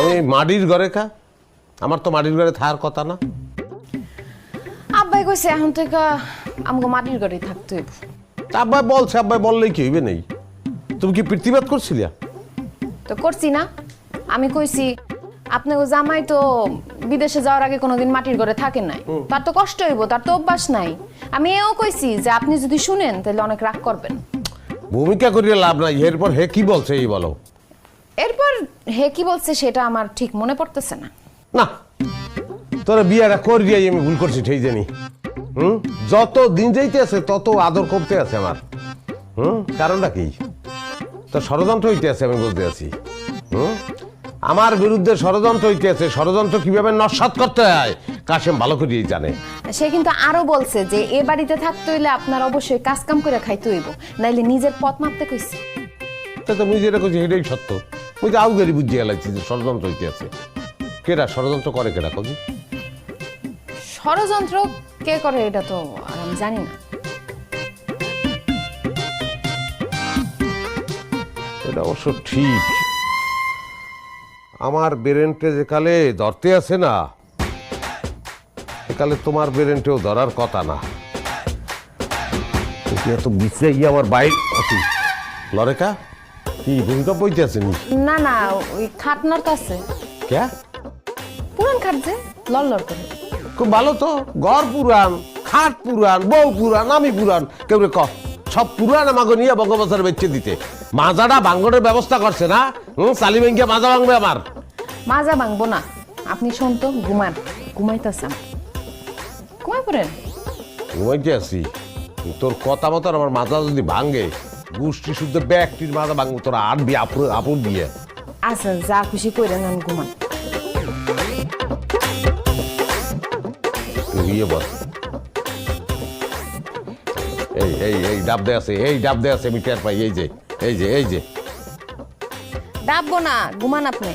আমি মাটির ঘরে খা। আমার তো মাটির ঘরে থাকার কথা না। আব্বাই কইছে এখন থেকে আমাকে মাটির ঘরে থাকতে হইব। আব্বাই বলছে আব্বাই বললেই কি হইবে নেই? তুমি কি প্রতিবাদ করছিলা? তো করছি না। আমি কইছি আপনাকে জামাই তো বিদেশে যাওয়ার আগে কোনোদিন মাটির ঘরে থাকে নাই। তার তো কষ্ট হইব তার তো অভ্যাস নাই। আমি এও কইছি যে আপনি যদি শুনেন তাহলে অনেক রাগ করবেন। ভূমিকা করিয়ে লাভ নাই এরপর হে কি বলছে এই বলো। হে কি বলছে সেটা আমার ঠিক মনে পড়তেছে না। না তোরা বিয়াটা করিয়াই আমি ভুল করছি ঠিক জানি। হুম? যত দিন যাইতে আছে তত আদর কমতে আছে আমার। হুম? কারণটা কি? তো ষড়যন্ত্র হইতে আছে আমি বলতে আছি। হুম? আমার বিরুদ্ধে ষড়যন্ত্র হইতে আছে ষড়যন্ত্র কীভাবে নস্বাত করতে হয় কাশেম ভালো করেই জানে। সে কিন্তু আরও বলছে যে এ বাড়িতে থাকতে হইলে আপনার অবশ্যই কাজ কাম করে খাইতে হইব নাইলে নিজের পথ মাপতে কইছে। তো তুমি যেটা করছি সেটাই সত্য। ওই যে আউগারি বুঝিয়ে লাগছি যে ষড়যন্ত্র হইতে আছে? কেটা ষড়যন্ত্র করে কেটা কবি? ষড়যন্ত্র কে করে এটা তো আর আমি জানি না। এটা অবশ্য ঠিক। আমার বেরেন্টে যেকালে ধরতে আছে না সেকালে তোমার বেরেন্টেও ধরার কথা না। এত বিচে গিয়ে আমার বাইর অতি। লরেকা? কি ভূমিকম্প হইতে আছে না? না ওই খাটনার কাছে ক্যা? পুরান খাট যে লল লল করে। খুব ভালো তো ঘর পুরান খাট পুরান বউ পুরান আমি পুরান। কেউ ক সব পুরান আমাকে নিয়ে বঙ্গবছর বেচে দিতে। মাজাটা ভাঙ্গনের ব্যবস্থা করছে না? হুম সালি ব্যাংকে মাজা ভাঙবে আমার। মাজা ভাঙবো না। আপনি শোন তো ঘুমান ঘুমাইতেছে আমার। ঘুমাই পড়েন ঘুমাইতে আছি। তোর কথা মতো আমার মাথা যদি ভাঙে গোষ্ঠী শুদ্ধ ব্যক্তির মাথা ভাঙবো তোরা আটবি আপন আপন দিয়ে আচ্ছা যা খুশি করে নেন ঘুমান তুই বস এই এই এই ডাব দে আছে এই ডাব দে আছে আমি টের পাই এই যে এই যে এই যে ডাববো না ঘুমান আপনি